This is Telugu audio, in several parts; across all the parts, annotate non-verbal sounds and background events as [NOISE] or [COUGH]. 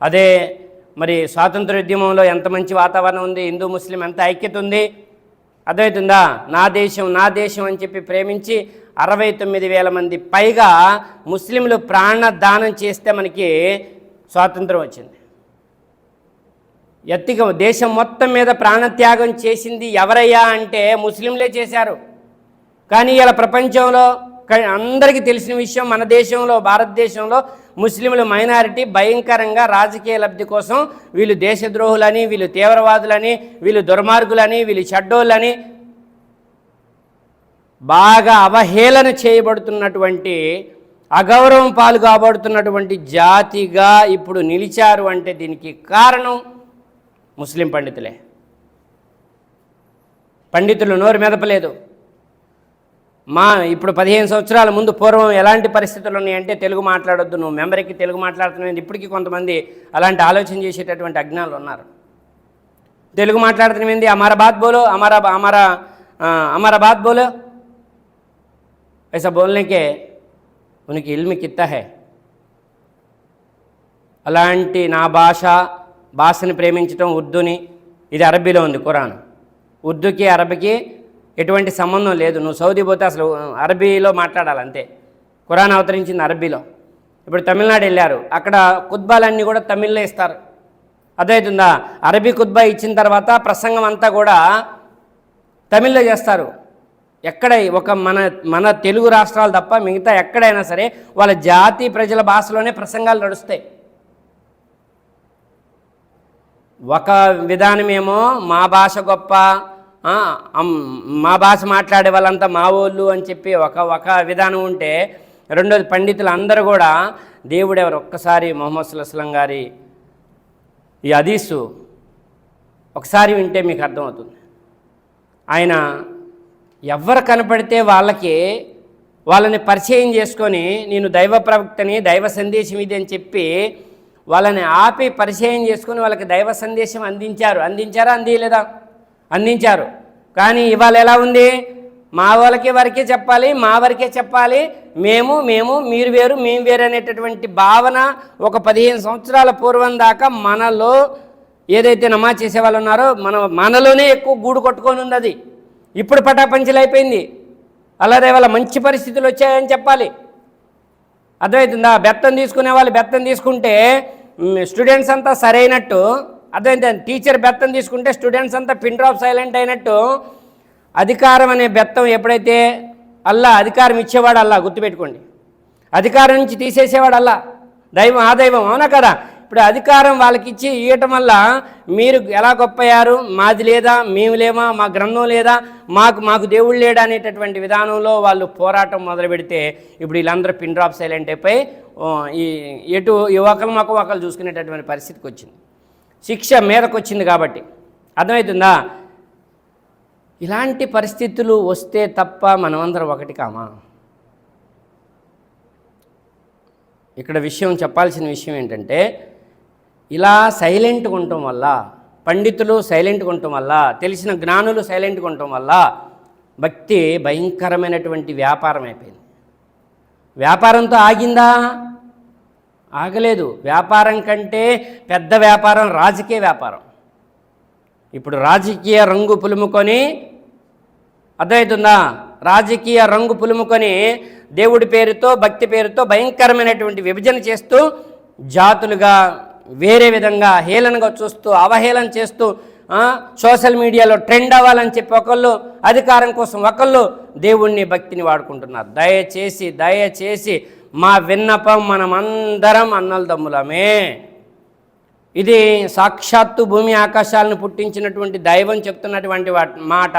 అదే మరి స్వాతంత్రోద్యమంలో ఎంత మంచి వాతావరణం ఉంది హిందూ ముస్లిం ఎంత ఐక్యత ఉంది అర్థమవుతుందా? నా దేశం నా దేశం అని చెప్పి ప్రేమించి అరవై తొమ్మిది వేల మంది పైగా ముస్లింలు ప్రాణదానం చేస్తే మనకి స్వాతంత్రం వచ్చింది. ఎత్తిక దేశం మొత్తం మీద ప్రాణత్యాగం చేసింది ఎవరయ్యా అంటే ముస్లింలే చేశారు. కానీ ఇలా ప్రపంచంలో అందరికీ తెలిసిన విషయం మన దేశంలో భారతదేశంలో ముస్లింలు మైనారిటీ భయంకరంగా రాజకీయ లబ్ధి కోసం వీళ్ళు దేశద్రోహులని వీళ్ళు తీవ్రవాదులని వీళ్ళు దుర్మార్గులని వీళ్ళు చెడ్డోళ్ళని బాగా అవహేళన చేయబడుతున్నటువంటి అగౌరవం పాలు కాబడుతున్నటువంటి జాతిగా ఇప్పుడు నిలిచారు అంటే దీనికి కారణం ముస్లిం పండితులే. పండితులు నోరు మెదపలేదు. మా ఇప్పుడు పదిహేను సంవత్సరాల ముందు పూర్వం ఎలాంటి పరిస్థితులు ఉన్నాయంటే తెలుగు మాట్లాడొద్దు నువ్వు మెంబర్కి తెలుగు మాట్లాడుతున్నావు ఇప్పటికీ కొంతమంది అలాంటి ఆలోచన చేసేటటువంటి అజ్ఞానులు ఉన్నారు తెలుగు మాట్లాడుతున్నాం ఏంది అమారా బాత్ బోలో అమారా అమారా ఆ, అమారా బాత్ బోలో ऐसा बोलने के उनकी इल्म कितना है అలాంటి నా భాష భాషని ప్రేమించడం ఉర్దూని ఇది అరబీలో ఉంది ఖురాన్ ఉర్దూకి అరబీకి ఎటువంటి సంబంధం లేదు. నువ్వు సౌదీ పోతే అసలు అరబీలో మాట్లాడాలి అంతే. ఖురాన్ అవతరించింది అరబీలో. ఇప్పుడు తమిళనాడు వెళ్ళారు. అక్కడ కుత్బాలన్నీ కూడా తమిళ్ళో ఇస్తారు. అదవుతుందా అరబీ కుత్బా ఇచ్చిన తర్వాత ప్రసంగం అంతా కూడా తమిళ్ళో చేస్తారు. ఎక్కడ ఒక మన మన తెలుగు రాష్ట్రాలు తప్ప మిగతా ఎక్కడైనా సరే వాళ్ళ జాతి ప్రజల భాషలోనే ప్రసంగాలు నడుస్తాయి. ఒక విధానమేమో మా భాష గొప్ప మా భాష మాట్లాడే వాళ్ళంతా మా వాళ్ళు అని చెప్పి ఒక ఒక విధానం ఉంటే రెండోది పండితులు అందరూ కూడా దేవుడు ఎవరు ఒక్కసారి మొహమ్మద్ సుల్లాం గారి ఈ అదీసు ఒకసారి వింటే మీకు అర్థమవుతుంది. ఆయన ఎవరు కనపడితే వాళ్ళకి వాళ్ళని పరిచయం చేసుకొని నేను దైవ ప్రవక్తని దైవ సందేశం ఇది అని చెప్పి వాళ్ళని ఆపి పరిచయం చేసుకొని వాళ్ళకి దైవ సందేశం అందించారు. అందించారా? అందియలేదా? అందించారు. కానీ ఇవాళ ఎలా ఉంది? మా వాళ్ళకి వరకే చెప్పాలి మా వరకే చెప్పాలి. మేము మేము మీరు వేరు మేము వేరు అనేటటువంటి భావన ఒక పదిహేను సంవత్సరాల పూర్వం దాకా మనలో ఏదైతే నమాజ్ చేసే వాళ్ళు ఉన్నారో మన మనలోనే ఎక్కువ గూడు కొట్టుకొని ఉంది అది ఇప్పుడు పటాపంచలు అయిపోయింది. అలాగే వాళ్ళ మంచి పరిస్థితులు వచ్చాయని చెప్పాలి. అర్థమవుతుందా బెత్తం తీసుకునే వాళ్ళు బెత్తం తీసుకుంటే స్టూడెంట్స్ అంతా సరైనట్టు అదే టీచర్ బెత్తం తీసుకుంటే స్టూడెంట్స్ అంతా పిన్ డ్రాప్ సైలెంట్ అయినట్టు అధికారం అనే బెత్తం ఎప్పుడైతే అల్లా అధికారం ఇచ్చేవాడు అల్లా గుర్తుపెట్టుకోండి. అధికారం నుంచి తీసేసేవాడు అల్లా. దైవం ఆ దైవం అవునా కదా? ఇప్పుడు అధికారం వాళ్ళకి ఇచ్చి ఇవ్వటం వల్ల మీరు ఎలా గొప్పయ్యారు మాది లేదా? మేము లేమా? మా గ్రంథం లేదా? మాకు మాకు దేవుడు లేడా అనేటటువంటి విధానంలో వాళ్ళు పోరాటం మొదలు పెడితే ఇప్పుడు వీళ్ళందరూ పిన్ డ్రాప్ సైలెంట్ అయిపోయి ఓ, ఈ ఎటు ఈ మాకు ఒకరు చూసుకునేటటువంటి పరిస్థితికి వచ్చింది. శిక్ష మేరకు వచ్చింది కాబట్టి. అర్థమవుతుందా? ఇలాంటి పరిస్థితులు వస్తే తప్ప మనమందరం ఒకటి కామా? ఇక్కడ విషయం చెప్పాల్సిన విషయం ఏంటంటే ఇలా సైలెంట్గా ఉండటం వల్ల పండితులు సైలెంట్గా ఉండటం వల్ల తెలిసిన జ్ఞానులు సైలెంట్గా ఉండటం వల్ల భక్తి భయంకరమైనటువంటి వ్యాపారం అయిపోయింది. వ్యాపారంతో ఆగిందా? ఆగలేదు. వ్యాపారం కంటే పెద్ద వ్యాపారం రాజకీయ వ్యాపారం. ఇప్పుడు రాజకీయ రంగు పులుముకొని అర్థమవుతుందా? రాజకీయ రంగు పులుముకొని దేవుడి పేరుతో భక్తి పేరుతో భయంకరమైనటువంటి విభజన చేస్తూ జాతులుగా వేరే విధంగా హేళనగా చూస్తూ అవహేళన చేస్తూ సోషల్ మీడియాలో ట్రెండ్ అవ్వాలని చెప్పి ఒకళ్ళు అధికారం కోసం ఒకళ్ళు దేవుణ్ణి భక్తిని వాడుకుంటున్నారు. దయచేసి దయచేసి మా విన్నపం మనమందరం అన్నలదమ్ములమే ఇది సాక్షాత్తు భూమి ఆకాశాలను పుట్టించినటువంటి దైవం చెప్తున్నటువంటి మాట.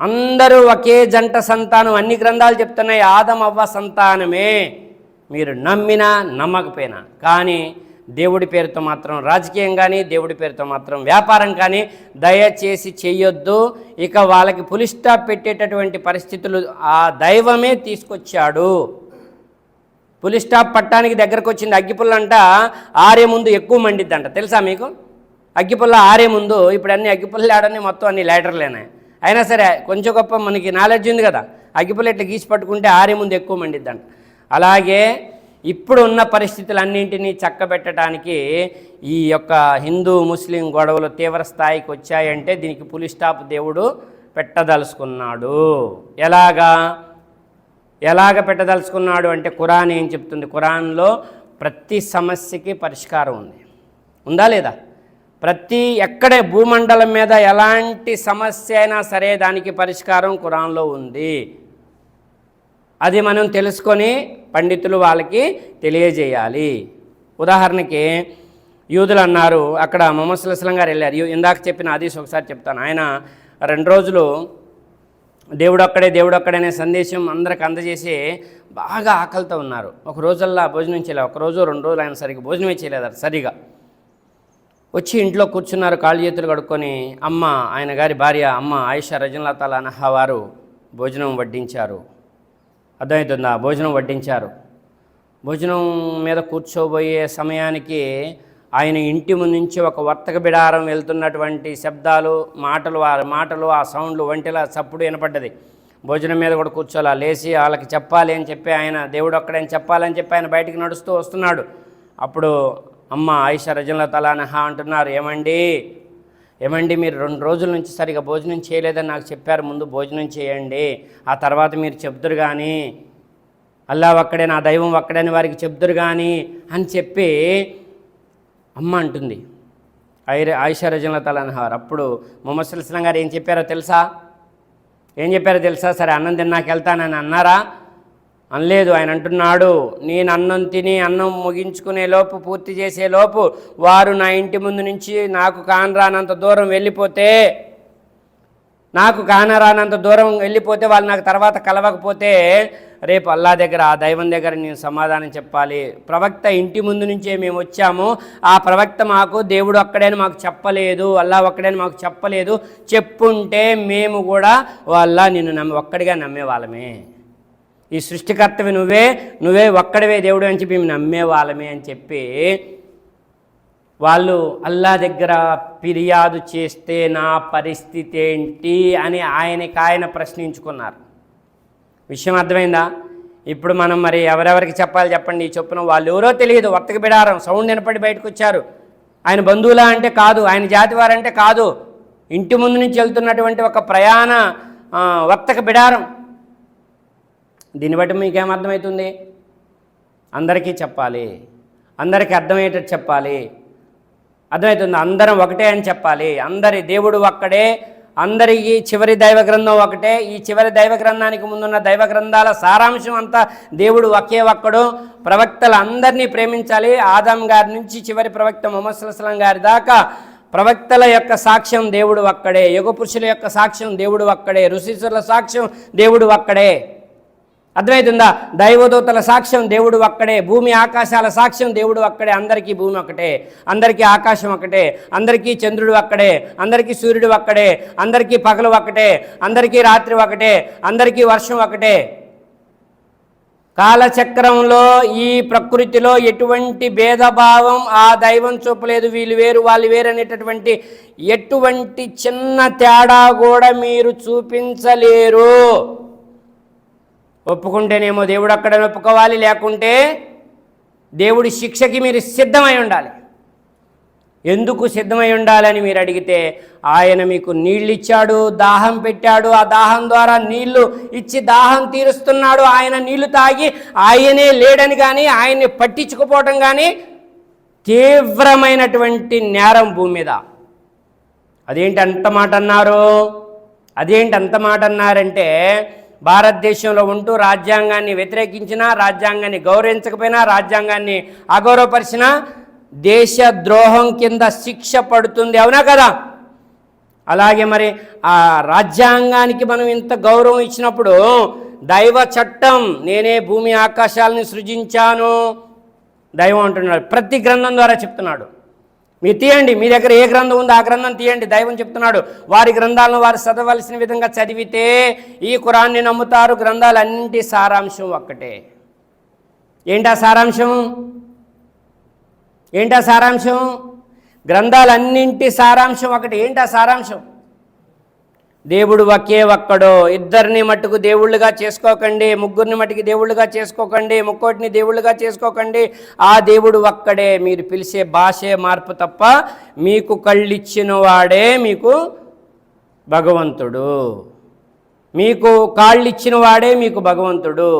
అందరూ ఒకే జంట సంతానం అన్ని గ్రంథాలు చెప్తున్నాయి ఆదమవ్వ సంతానమే. మీరు నమ్మినా నమ్మకపోయినా. కానీ దేవుడి పేరుతో మాత్రం రాజకీయం కానీ దేవుడి పేరుతో మాత్రం వ్యాపారం కానీ దయచేసి చెయ్యొద్దు. ఇక వాళ్ళకి పులిస్టాప్ పెట్టేటటువంటి పరిస్థితులు ఆ దైవమే తీసుకొచ్చాడు. పులి స్టాప్ పట్టానికి దగ్గరకు వచ్చింది. అగ్గిపుల్ల అంట ఆరే ముందు ఎక్కువ మండిద్దంట. తెలుసా మీకు? అగ్గిపుల్ల ఆరే ముందు ఇప్పుడు అన్ని అగ్గిపుల్ల ఆడని మొత్తం అన్ని లైటర్లేనాయి అయినా సరే కొంచెం గొప్ప మనకి నాలెడ్జ్ ఉంది కదా. అగ్గిపుల్ల ఇట్లా గీసి పట్టుకుంటే ఆరే ముందు ఎక్కువ మండిద్దంట. అలాగే ఇప్పుడు ఉన్న పరిస్థితులన్నింటినీ చక్కబెట్టడానికి ఈ యొక్క హిందూ ముస్లిం గొడవలు తీవ్ర స్థాయికి వచ్చాయంటే దీనికి పులి స్టాప్ దేవుడు పెట్టదలుచుకున్నాడు. ఎలాగా? ఎలాగ పెట్టదలుచుకున్నాడు అంటే ఖురాన్ ఏం చెప్తుంది? ఖురాన్లో ప్రతి సమస్యకి పరిష్కారం ఉంది. ఉందా లేదా? ప్రతి ఎక్కడే భూమండలం మీద ఎలాంటి సమస్య అయినా సరే దానికి పరిష్కారం ఖురాన్లో ఉంది. అది మనం తెలుసుకొని పండితులు వాళ్ళకి తెలియజేయాలి. ఉదాహరణకి యూదులు అన్నారు అక్కడ మొహమ్మద్ సుల్లాం గారు వెళ్ళారు. ఇందాక చెప్పిన హదీస్ ఒకసారి చెప్తాను. ఆయన రెండు రోజులు దేవుడు ఒక్కడే దేవుడు అనే సందేశం అందరికి అందజేసి బాగా ఆకలితో ఉన్నారు. ఒక రోజల్లా భోజనం చేయలేదు ఒక రోజు రెండు రోజులు ఆయన సరిగ్గా భోజనమే చేయలేదు సరిగా. వచ్చి ఇంట్లో కూర్చున్నారు కాళ్ళు చేతులు కడుక్కొని అమ్మ ఆయన గారి భార్య అమ్మ ఆయిషా రజనలతాల అనహా వారు భోజనం వడ్డించారు. అర్థమవుతుందా భోజనం వడ్డించారు. భోజనం మీద కూర్చోబోయే సమయానికి ఆయన ఇంటి ముందు నుంచి ఒక వర్తక బిడారం వెళ్తున్నటువంటి శబ్దాలు మాటలు ఆ మాటలు ఆ సౌండ్లు వంటిలా చప్పుడు వినపడ్డది. భోజనం మీద కూడా కూర్చోలా లేచి వాళ్ళకి చెప్పాలి అని చెప్పి ఆయన దేవుడు ఒక్కడని చెప్పాలని చెప్పి ఆయన బయటికి నడుస్తూ వస్తున్నాడు. అప్పుడు అమ్మ ఆయుష రజన్ల తలానహా అంటున్నారు ఏమండి? ఏమండి? మీరు రెండు రోజుల నుంచి సరిగా భోజనం చేయలేదని నాకు చెప్పారు ముందు భోజనం చేయండి. ఆ తర్వాత మీరు చెప్తురు కానీ అల్లా ఒక్కడే నా దైవం ఒక్కడని వారికి చెప్తురు కానీ అని చెప్పి అమ్మ అంటుంది. ఐర ఆయిషా రజన్ల తలనహార్ అప్పుడు మొహమ్మద్ సుల్లాం గారు ఏం చెప్పారో తెలుసా? ఏం చెప్పారో తెలుసా? సరే అన్నం తిన్నాక వెళ్తానని అన్నారా? అనలేదు ఆయన అంటున్నాడు నేను అన్నం తిని అన్నం ముగించుకునే లోపు పూర్తి చేసే లోపు వారు నా ఇంటి ముందు నుంచి నాకు కానరానంత దూరం వెళ్ళిపోతే నాకు కానరానంత దూరం వెళ్ళిపోతే వాళ్ళు నాకు తర్వాత కలవకపోతే రేపు అల్లా దగ్గర ఆ దైవం దగ్గర నేను సమాధానం చెప్పాలి. ప్రవక్త ఇంటి ముందు నుంచే మేము వచ్చాము. ఆ ప్రవక్త మాకు దేవుడు ఒక్కడని మాకు చెప్పలేదు అల్లా ఒక్కడని మాకు చెప్పలేదు. చెప్పుంటే మేము కూడా వాళ్ళ నిన్ను నమ్మి ఒక్కడిగా నమ్మేవాళ్ళమే ఈ సృష్టికర్తవి నువ్వే నువ్వే ఒక్కడివే దేవుడు అని చెప్పి మేము నమ్మేవాళ్ళమే అని చెప్పి వాళ్ళు అల్లా దగ్గర ఫిర్యాదు చేస్తే నా పరిస్థితి ఏంటి అని ఆయనకి ఆయన ప్రశ్నించుకున్నారు. విషయం అర్థమైందా? ఇప్పుడు మనం మరి ఎవరెవరికి చెప్పాలి చెప్పండి ఈ చొప్పున వాళ్ళు ఎవరో తెలియదు వర్తక బిడారం సౌండ్ వినపడి బయటకు వచ్చారు ఆయన బంధువులా అంటే కాదు ఆయన జాతి వారంటే కాదు. ఇంటి ముందు నుంచి వెళ్తున్నటువంటి ఒక ప్రయాణ వర్తక బిడారం. దీన్ని బట్టి మీకేం అర్థమవుతుంది అందరికీ చెప్పాలి. అందరికీ అర్థమయ్యేటట్టు చెప్పాలి. అర్థమవుతుంది? అందరం ఒకటే అని చెప్పాలి. అందరి దేవుడు ఒక్కడే అందరికీ చివరి దైవ గ్రంథం ఒకటే. ఈ చివరి దైవ గ్రంథానికి ముందున్న దైవ గ్రంథాల సారాంశం అంతా దేవుడు ఒకే ఒక్కడు. ప్రవక్తలు అందరినీ ప్రేమించాలి. ఆదాం గారి నుంచి చివరి ప్రవక్త మొహమ్మద్ గారి దాకా ప్రవక్తల యొక్క సాక్ష్యం దేవుడు ఒక్కడే యుగ పురుషుల యొక్క సాక్ష్యం దేవుడు ఒక్కడే ఋషీశ్వరుల సాక్ష్యం దేవుడు ఒక్కడే. అర్థమవుతుందా దైవదూతల సాక్ష్యం దేవుడు ఒక్కడే భూమి ఆకాశాల సాక్ష్యం దేవుడు ఒక్కడే అందరికీ భూమి ఒకటే అందరికీ ఆకాశం ఒకటే అందరికీ చంద్రుడు ఒక్కడే అందరికీ సూర్యుడు ఒక్కడే అందరికీ పగలు ఒక్కటే అందరికీ రాత్రి ఒకటే అందరికీ వర్షం ఒకటే కాలచక్రంలో ఈ ప్రకృతిలో ఎటువంటి భేదభావం ఆ దైవం చూపలేదు వీళ్ళు వేరు వాళ్ళు వేరు అనేటటువంటి ఎటువంటి చిన్న తేడా కూడా మీరు చూపించలేరు. ఒప్పుకుంటేనేమో దేవుడు అక్కడ ఒప్పుకోవాలి లేకుంటే దేవుడి శిక్షకి మీరు సిద్ధమై ఉండాలి. ఎందుకు సిద్ధమై ఉండాలని మీరు అడిగితే ఆయన మీకు నీళ్ళు ఇచ్చాడు దాహం పెట్టాడు ఆ దాహం ద్వారా నీళ్ళు ఇచ్చి దాహం తీరుస్తున్నాడు ఆయన నీళ్ళు తాగి ఆయనే లేడని కానీ ఆయన్ని పట్టించుకుపోవటం కానీ తీవ్రమైనటువంటి నేరం భూమి మీద. అదేంటి అంత మాట అన్నారు? అదేంటి అంత మాట అన్నారంటే భారతదేశంలో ఉంటూ రాజ్యాంగాన్ని వ్యతిరేకించినా రాజ్యాంగాన్ని గౌరవించకపోయినా రాజ్యాంగాన్ని అగౌరవపరిచినా దేశ ద్రోహం కింద శిక్ష పడుతుంది. అవునా కదా? అలాగే మరి ఆ రాజ్యాంగానికి మనం ఇంత గౌరవం ఇచ్చినప్పుడు దైవ చట్టం నేనే భూమి ఆకాశాలని సృజించాను. దైవం అంటున్నాడు. ప్రతి గ్రంథం ద్వారా చెప్తున్నాడు. మీరు తీయండి మీ దగ్గర ఏ గ్రంథం ఉందో ఆ గ్రంథం తీయండి. దైవం చెప్తున్నాడు వారి గ్రంథాలను వారు చదవలసిన విధంగా చదివితే ఈ కురాన్ని నమ్ముతారు. గ్రంథాలన్నింటి సారాంశం ఒక్కటే. ఏంటా సారాంశం? ఏంటా సారాంశం? గ్రంథాలన్నింటి సారాంశం ఒకటి ఏంటా సారాంశం? దేవుడు ఒకే ఒక్కడు. ఇద్దరిని మట్టుకు దేవుళ్ళుగా చేసుకోకండి ముగ్గురిని మట్టుకు దేవుళ్ళుగా చేసుకోకండి ముక్కోటిని దేవుళ్ళుగా చేసుకోకండి. ఆ దేవుడు ఒక్కడే. మీరు పిలిచే భాషే మార్పు తప్ప మీకు కళ్ళిచ్చిన వాడే మీకు భగవంతుడు. మీకు కాళ్ళు ఇచ్చిన వాడే మీకు భగవంతుడు.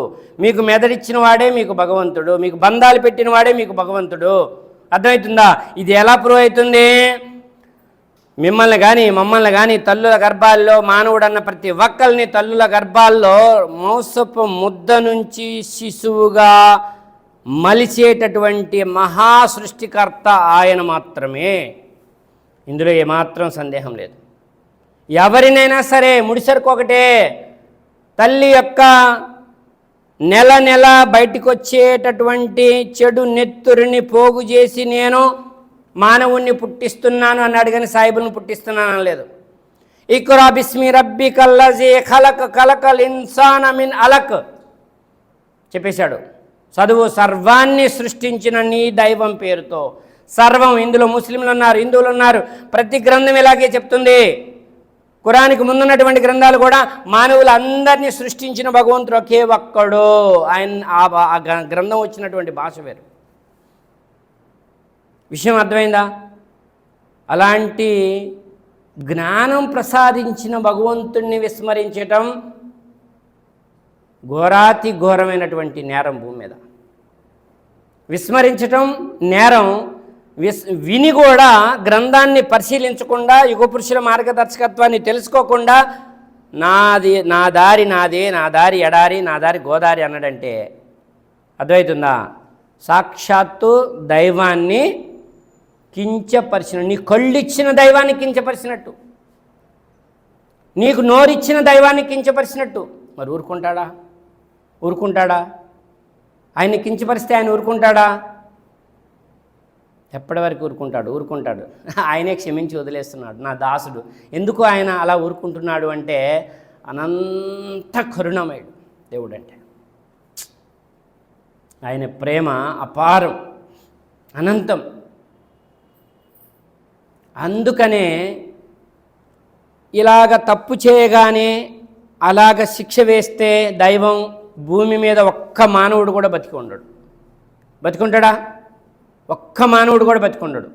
మీకు మెదడిచ్చిన వాడే మీకు భగవంతుడు. మీకు బంధాలు పెట్టిన వాడే మీకు భగవంతుడు. అర్థమవుతుందా? ఇది ఎలా ప్రూవ్ అవుతుంది? మిమ్మల్ని కానీ మమ్మల్ని కానీ తల్లుల గర్భాల్లో మానవుడు అన్న ప్రతి ఒక్కరిని తల్లుల గర్భాల్లో మోసపు ముద్ద నుంచి శిశువుగా మలిచేటటువంటి మహా సృష్టికర్త ఆయన మాత్రమే. ఇందులో ఏమాత్రం సందేహం లేదు. ఎవరినైనా సరే ముడిసరుకొకటే తల్లి యొక్క నెల నెల బయటికి వచ్చేటటువంటి చెడు నెత్తురిని పోగు చేసి నేను మానవుణ్ణి పుట్టిస్తున్నాను అన్నాడు కానీ సాయిబుల్ని పుట్టిస్తున్నాను అనలేదు ఇకురా బిస్మి రబ్బి కల్లజే ఖలక్ కలకల్ ఇన్సాన్ మిన్ అలక్ చెప్పేశాడు. చదువు సర్వాన్ని సృష్టించిన నీ దైవం పేరుతో సర్వం ఇందులో ముస్లింలు ఉన్నారు హిందువులు ఉన్నారు ప్రతి గ్రంథం ఇలాగే చెప్తుంది. కురానికి ముందున్నటువంటి గ్రంథాలు కూడా మానవులు అందరినీ సృష్టించిన భగవంతుడు ఒకే ఒక్కడు. ఆయన ఆ భా- గ్రంథం వచ్చినటువంటి భాష వేరు. విషయం అర్థమైందా? అలాంటి జ్ఞానం ప్రసాదించిన భగవంతుణ్ణి విస్మరించటం ఘోరాతి ఘోరమైనటువంటి నేరం భూమి మీద. విస్మరించటం నేరం విస్ విని కూడా గ్రంథాన్ని పరిశీలించకుండా యుగపురుషుల మార్గదర్శకత్వాన్ని తెలుసుకోకుండా నాది నా దారి నాదే నా దారి ఎడారి నా దారి గోదారి అన్నాడంటే అర్థమవుతుందా సాక్షాత్తు దైవాన్ని కించపరిచిన నీ కళ్ళిచ్చిన దైవాన్ని కించపరిచినట్టు. నీకు నోరిచ్చిన దైవాన్ని కించపరిచినట్టు. మరి ఊరుకుంటాడా? ఊరుకుంటాడా? ఆయన్ని కించపరిస్తే ఆయన ఊరుకుంటాడా? ఎప్పటి వరకు ఊరుకుంటాడు? ఊరుకుంటాడు. [LAUGHS] ఆయనే క్షమించి వదిలేస్తున్నాడు. నా దాసుడు. ఎందుకు ఆయన అలా ఊరుకుంటున్నాడు అంటే అనంత కరుణమయుడు దేవుడు అంటే ఆయన ప్రేమ అపారం అనంతం. అందుకనే ఇలాగ తప్పు చేయగానే అలాగ శిక్ష వేస్తే దైవం భూమి మీద ఒక్క మానవుడు కూడా బతికి ఉండడు బతికుంటాడా? ఒక్క మానవుడు కూడా బతికుండడు.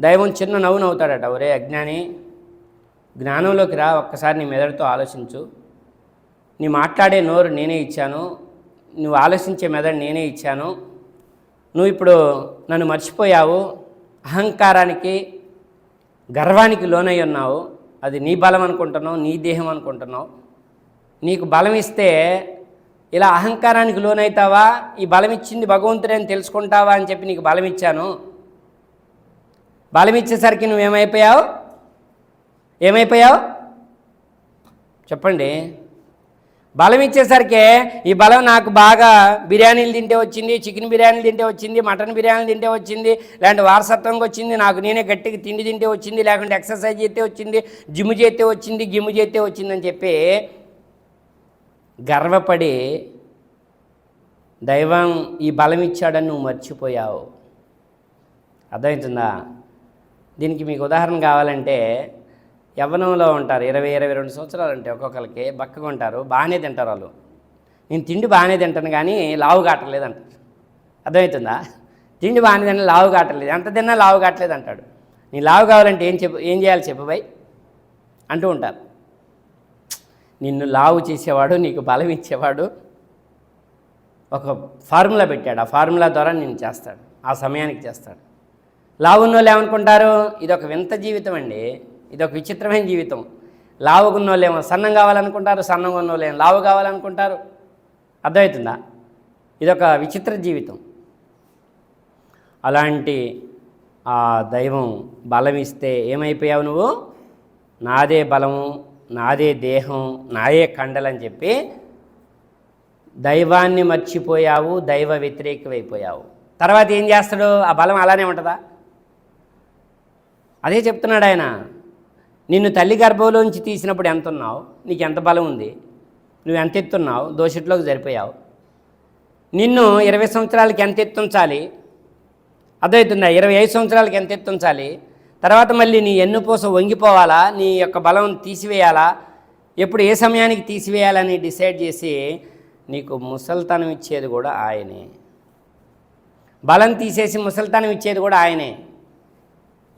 దైవం చిన్న నవ్వు నవ్వుతాడట ఒరే అజ్ఞాని జ్ఞానంలోకి రా ఒక్కసారి నీ మెదడుతో ఆలోచించు. నీ మాట్లాడే నోరు నేనే ఇచ్చాను నువ్వు ఆలోచించే మెదడు నేనే ఇచ్చాను. నువ్వు ఇప్పుడు నన్ను మర్చిపోయావు. అహంకారానికి గర్వానికి లోనై ఉన్నావు. అది నీ బలం అనుకుంటున్నావు నీ దేహం అనుకుంటున్నావు. నీకు బలం ఇస్తే ఇలా అహంకారానికి లోనైతావా? ఈ బలం ఇచ్చింది భగవంతుడే అని తెలుసుకుంటావా అని చెప్పి నీకు బలం ఇచ్చాను. బలం ఇచ్చేసరికి నువ్వేమైపోయావు? ఏమైపోయావు? చెప్పండి. బలం ఇచ్చేసరికి ఈ బలం నాకు బాగా బిర్యానీలు తింటే వచ్చింది చికెన్ బిర్యానీలు తింటే వచ్చింది మటన్ బిర్యానీలు తింటే వచ్చింది లేదంటే వారసత్వంగా వచ్చింది నాకు నేనే గట్టిగా తిండి తింటే వచ్చింది లేకుంటే ఎక్సర్సైజ్ చేస్తే వచ్చింది జిమ్ చేస్తే వచ్చింది గిమ్ చేస్తే వచ్చిందని చెప్పి గర్వపడి దైవం ఈ బలం ఇచ్చాడని నువ్వు మర్చిపోయావు. అర్థమవుతుందా? దీనికి మీకు ఉదాహరణ కావాలంటే యవ్వనంలో ఉంటారు. ఇరవై ఇరవై రెండు సంవత్సరాలు అంటే ఒక్కొక్కరికి బక్కగా ఉంటారు. బాగానే తింటారు వాళ్ళు. నేను తిండి బాగానే తింటాను కానీ లావు కాటలేదు అంటారు. అర్థమవుతుందా? తిండి బాగానే తిన్నా లావు కాటలేదు ఎంత తిన్నా లావు కావట్లేదు అంటాడు. నీ లావు కావాలంటే ఏం చెప్పు ఏం చేయాలి చెప్పు బై అంటూ ఉంటారు. నిన్ను లావు చేసేవాడు నీకు బలం ఇచ్చేవాడు ఒక ఫార్ములా పెట్టాడు. ఆ ఫార్ములా ద్వారా నేను చేస్తాడు. ఆ సమయానికి చేస్తాడు. లావున్నోళ్ళు ఏమనుకుంటారు? ఇది ఒక వింత జీవితం అండి. ఇది ఒక విచిత్రమైన జీవితం. లావుకున్నోళ్ళేమో సన్నం కావాలనుకుంటారు సన్నంగా ఉన్నోళ్ళేమో లావు కావాలనుకుంటారు. అర్థమవుతుందా? ఇదొక విచిత్ర జీవితం. అలాంటి ఆ దైవం బలం ఇస్తే ఏమైపోయావు నువ్వు? నాదే బలము నాదే దేహం నాయే కండలని చెప్పి దైవాన్ని మర్చిపోయావు దైవ వ్యతిరేకమైపోయావు తర్వాత ఏం చేస్తాడు? ఆ బలం అలానే ఉంటుందా? అదే చెప్తున్నాడు ఆయన. నిన్ను తల్లి గర్భంలోంచి తీసినప్పుడు ఎంత ఉన్నావు నీకు ఎంత బలం ఉంది? నువ్వు ఎంత ఎత్తున్నావు? దోషట్లోకి సరిపోయావు నిన్ను ఇరవై సంవత్సరాలకి ఎంత ఎత్తుంచాలి? అర్థమవుతుందా? ఇరవై ఐదు సంవత్సరాలకి ఎంత ఎత్తుంచాలి? తర్వాత మళ్ళీ నీ ఎన్నుపూస వంగిపోవాలా? నీ యొక్క బలం తీసివేయాలా? ఎప్పుడు ఏ సమయానికి తీసివేయాలని డిసైడ్ చేసి నీకు ముసల్తనం ఇచ్చేది కూడా ఆయనే. బలం తీసేసి ముసల్తనం ఇచ్చేది కూడా ఆయనే.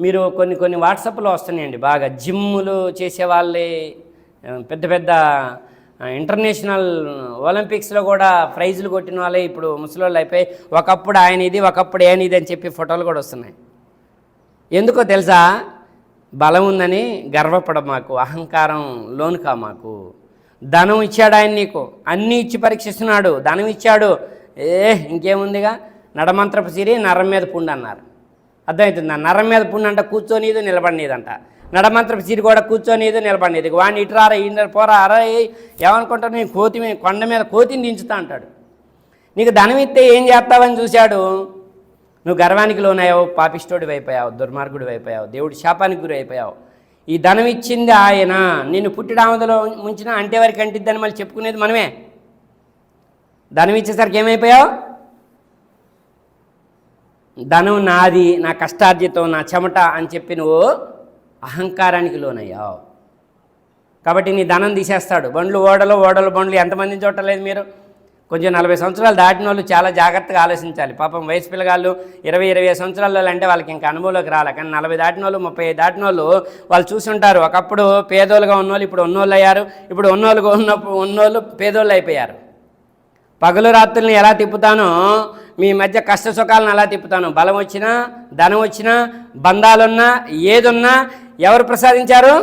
మీరు కొన్ని కొన్ని వాట్సాప్లో వస్తున్నాయండి బాగా. జిమ్ములు చేసే వాళ్ళే పెద్ద పెద్ద ఇంటర్నేషనల్ ఒలింపిక్స్లో కూడా ప్రైజులు కొట్టిన వాళ్ళే ఇప్పుడు ముసలోళ్ళు అయిపోయి ఒకప్పుడు ఆయన ఇది ఒకప్పుడు ఆయన ఇది అని చెప్పి ఫోటోలు కూడా వస్తున్నాయి. ఎందుకో తెలుసా? బలం ఉందని గర్వపడ మాకు అహంకారం లోను కా మాకు. ధనం ఇచ్చాడు ఆయన నీకు అన్నీ ఇచ్చి పరీక్షిస్తున్నాడు ధనం ఇచ్చాడు. ఏ ఇంకేముందిగా? నడమంత్రపు సిరి నరం మీద పుండు అన్నారు. అర్థమవుతుందా నరం మీద పుండు అంట కూర్చొనిది నిలబడినదంట. నడమంత్రపు సిరి కూడా కూర్చొనిది నిలబడినది. వాడిని ఇటురారా ఈ పోరా అరా ఏమనుకుంటాడు నీ నేను కోతి మీద కొండ మీద కోతిని దించుతా అంటాడు. నీకు ధనం ఇస్తే ఏం చేస్తావని చూశాడు? నువ్వు గర్వానికి లోనయ్యావు పాపిష్టోడి అయిపోయావు దుర్మార్గుడు అయిపోయావు దేవుడు శాపానికి గురి అయిపోయావు. ఈ ధనం ఇచ్చింది ఆయన. నిన్ను పుట్టిడామదలో ముంచిన అంటే వారికి అంటిద్దని మళ్ళీ చెప్పుకునేది మనమే. ధనం ఇచ్చేసరికి ఏమైపోయావు? ధనం నాది నా కష్టార్జితం నా చెమట అని చెప్పి నువ్వు అహంకారానికి లోనయ్యావు. కాబట్టి నీ ధనం తీసేస్తాడు. బండ్లు ఓడలు ఓడలు బండ్లు ఎంతమందిని చూడలేదు మీరు? కొంచెం నలభై సంవత్సరాలు దాటిన వాళ్ళు చాలా జాగ్రత్తగా ఆలోచించాలి. పాపం వయసు పిల్లగాళ్ళు ఇరవై ఇరవై సంవత్సరాల అంటే వాళ్ళకి ఇంకా అనుభవంలోకి రాలే. కానీ నలభై దాటిన వాళ్ళు ముప్పై దాటిన వాళ్ళు వాళ్ళు చూసుంటారు. ఒకప్పుడు పేదోళ్ళుగా ఉన్నోళ్ళు ఇప్పుడు ఉన్నోళ్ళు అయ్యారు. ఇప్పుడు ఉన్నోళ్ళుగా ఉన్నప్పుడు ఉన్నోళ్ళు పేదోళ్ళు అయిపోయారు. పగలు రాత్రుల్ని ఎలా తిప్పుతానో మీ మధ్య కష్ట సుఖాలను అలా తిప్పుతాను? బలం వచ్చినా ధనం వచ్చినా బంధాలున్నా ఏదున్నా ఎవరు ప్రసాదించారు?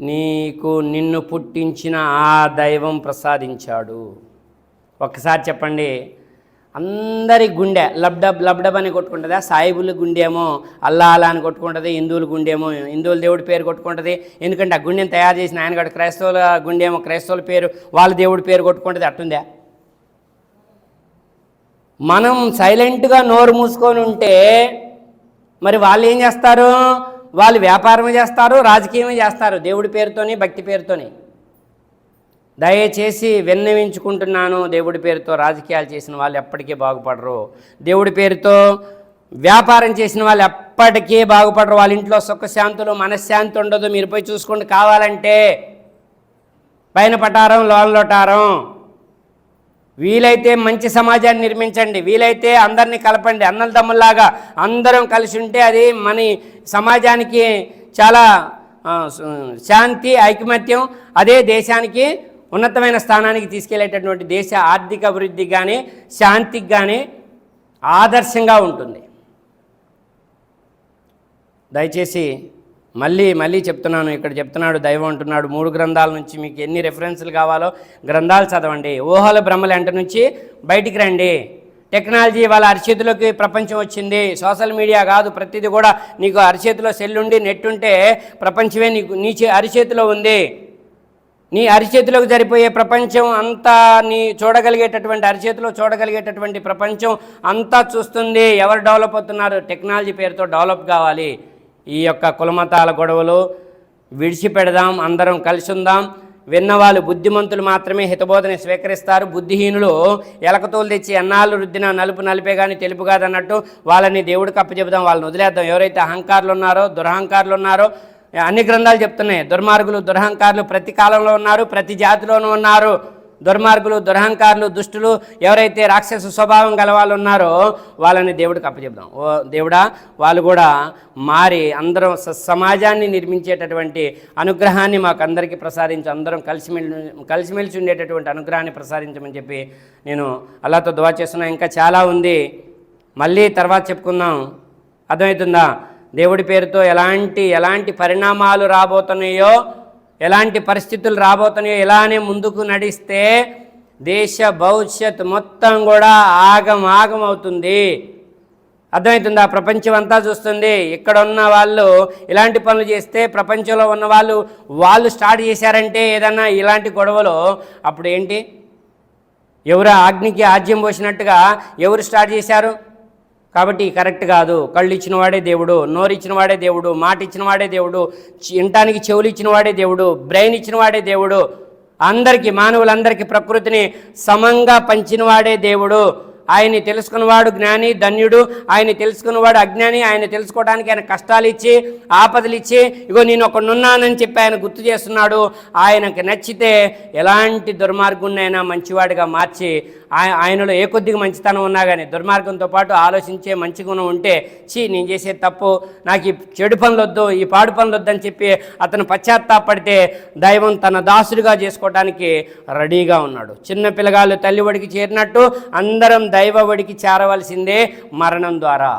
నీకు నిన్ను పుట్టించిన ఆ దైవం ప్రసాదించాడు. ఒక్కసారి చెప్పండి. అందరి గుండె లబ్డబ్ లబ్డబ్ అని కొట్టుకుంటుందా? సాయిబుల గుండేమో అల్లా అలా అని కొట్టుకుంటుంది హిందువుల గుండేమో హిందువుల దేవుడి పేరు కొట్టుకుంటుంది. ఎందుకంటే ఆ గుండెని తయారు చేసిన ఆయన కూడా క్రైస్తవుల గుండేమో క్రైస్తవుల పేరు వాళ్ళ దేవుడి పేరు కొట్టుకుంటుంది అట్టుందా? మనం సైలెంట్గా నోరు మూసుకొని ఉంటే మరి వాళ్ళు ఏం చేస్తారు? వాళ్ళు వ్యాపారం చేస్తారు రాజకీయం చేస్తారు దేవుడి పేరుతోని భక్తి పేరుతోని. దయచేసి విన్నవించుకుంటున్నాను దేవుడి పేరుతో రాజకీయాలు చేసిన వాళ్ళు ఎప్పటికీ బాగుపడరు. దేవుడి పేరుతో వ్యాపారం చేసిన వాళ్ళు ఎప్పటికీ బాగుపడరు. వాళ్ళ ఇంట్లో సుఖశాంతులు మనశ్శాంతి ఉండదు. మీరు పోయి చూసుకోండి కావాలంటే పైన పటారం లోటారం వీలైతే మంచి సమాజాన్ని నిర్మించండి వీలైతే అందరినీ కలపండి. అన్నల తమ్ముల్లాగా అందరం కలిసి ఉంటే అది మన సమాజానికి చాలా శాంతి ఐకమత్యం అదే దేశానికి ఉన్నతమైన స్థానానికి తీసుకెళ్ళేటటువంటి దేశ ఆర్థిక అభివృద్ధికి కానీ శాంతికి కానీ ఆదర్శంగా ఉంటుంది. దయచేసి మళ్ళీ మళ్ళీ చెప్తున్నాను ఇక్కడ చెప్తున్నాడు దైవం అంటున్నాడు మూడు గ్రంథాల నుంచి మీకు ఎన్ని రెఫరెన్స్లు కావాలో గ్రంథాలు చదవండి. ఊహల భ్రమల ఎంట నుంచి బయటికి రండి. టెక్నాలజీ వాళ్ళ అరిచేతిలోకి ప్రపంచం వచ్చింది. సోషల్ మీడియా కాదు ప్రతిదీ కూడా నీకు అరిచేతిలో సెల్ ఉండి నెట్ ఉంటే ప్రపంచమే నీకు నీ చే- అరిచేతిలో ఉంది. నీ అరిచేతిలోకి సరిపోయే ప్రపంచం అంతా నీ చూడగలిగేటటువంటి అరిచేతిలో చూడగలిగేటటువంటి ప్రపంచం అంతా చూస్తుంది. ఎవరు డెవలప్ అవుతున్నారు? టెక్నాలజీ పేరుతో డెవలప్ కావాలి. ఈ యొక్క కులమతాల గొడవలు విడిచిపెడదాం అందరం కలిసి ఉందాం విన్నవాళ్ళు బుద్ధిమంతులు మాత్రమే హితబోధన స్వీకరిస్తారు. బుద్ధిహీనులు ఎలకతోలు తెచ్చి ఎన్నాళ్ళు రుద్దిన నలుపు నలిపే కానీ తెలుపు కాదన్నట్టు వాళ్ళని దేవుడికి అప్పచెబుదాం వాళ్ళని వదిలేద్దాం. ఎవరైతే అహంకారులు ఉన్నారో దురహంకారులు ఉన్నారో అన్ని గ్రంథాలు చెప్తున్నాయి. దుర్మార్గులు దురహంకారులు ప్రతి కాలంలో ఉన్నారు ప్రతి జాతిలోనూ ఉన్నారు. దుర్మార్గులు దురహంకారులు దుష్టులు ఎవరైతే రాక్షస స్వభావం గల వాళ్ళు ఉన్నారో వాళ్ళని దేవుడికి అప్పచెప్దాం. ఓ దేవుడా వాళ్ళు కూడా మారి అందరం స- సమాజాన్ని నిర్మించేటటువంటి అనుగ్రహాన్ని మాకు అందరికీ ప్రసాదించి అందరం కలిసిమెలి కలిసిమెలిసి ఉండేటటువంటి అనుగ్రహాన్ని ప్రసాదించమని చెప్పి నేను అల్లాతో దువా చేస్తున్నా. ఇంకా చాలా ఉంది. మళ్ళీ తర్వాత చెప్పుకుందాం. అర్థమవుతుందా? దేవుడి పేరుతో ఎలాంటి ఎలాంటి పరిణామాలు రాబోతున్నాయో ఎలాంటి పరిస్థితులు రాబోతున్నాయో ఇలానే ముందుకు నడిస్తే దేశ భవిష్యత్ మొత్తం కూడా ఆగం ఆగం అవుతుంది. అర్థమవుతుందా? ప్రపంచం అంతా చూస్తుంది. ఇక్కడ ఉన్న వాళ్ళు ఇలాంటి పనులు చేస్తే ప్రపంచంలో ఉన్న వాళ్ళు వాళ్ళు స్టార్ట్ చేశారంటే ఏదన్నా ఇలాంటి గొడవలు అప్పుడు ఏంటి? ఎవరు ఆజ్ఞకి ఆజ్యం పోసినట్టుగా ఎవరు స్టార్ట్ చేశారు? కాబట్టి కరెక్ట్ కాదు. కళ్ళు ఇచ్చిన వాడే దేవుడు నోరు ఇచ్చిన వాడే దేవుడు మాట ఇచ్చిన వాడే దేవుడు ఇంటానికి వినటానికి చెవులు ఇచ్చిన వాడే దేవుడు బ్రెయిన్ ఇచ్చిన వాడే దేవుడు అందరికీ మానవులందరికీ ప్రకృతిని సమంగా పంచినవాడే దేవుడు. ఆయన్ని తెలుసుకున్నవాడు జ్ఞాని ధన్యుడు. ఆయన్ని తెలుసుకున్నవాడు అజ్ఞాని. ఆయన తెలుసుకోవడానికి ఆయన కష్టాలు ఇచ్చి ఆపదలు ఇచ్చి ఇగో నేను ఒకనున్నానని చెప్పి ఆయన గుర్తు చేస్తున్నాడు. ఆయనకు నచ్చితే ఎలాంటి దుర్మార్గున్నైనా మంచివాడిగా మార్చి ఆయనలో ఏ కొద్దిగా మంచితనం ఉన్నా కానీ దుర్మార్గంతో పాటు ఆలోచించే మంచి గుణం ఉంటే చీ నేను చేసే తప్పు. నాకు ఈ చెడు పనులు వద్దు ఈ పాడు పనులు వద్దని చెప్పి అతను పశ్చాత్తాపడితే దైవం తన దాసుడిగా చేసుకోవడానికి రెడీగా ఉన్నాడు. చిన్న పిల్లగాళ్ళు తల్లి ఒడికి చేరినట్టు అందరం దైవ ఒడికి చేరవలసిందే మరణం ద్వారా.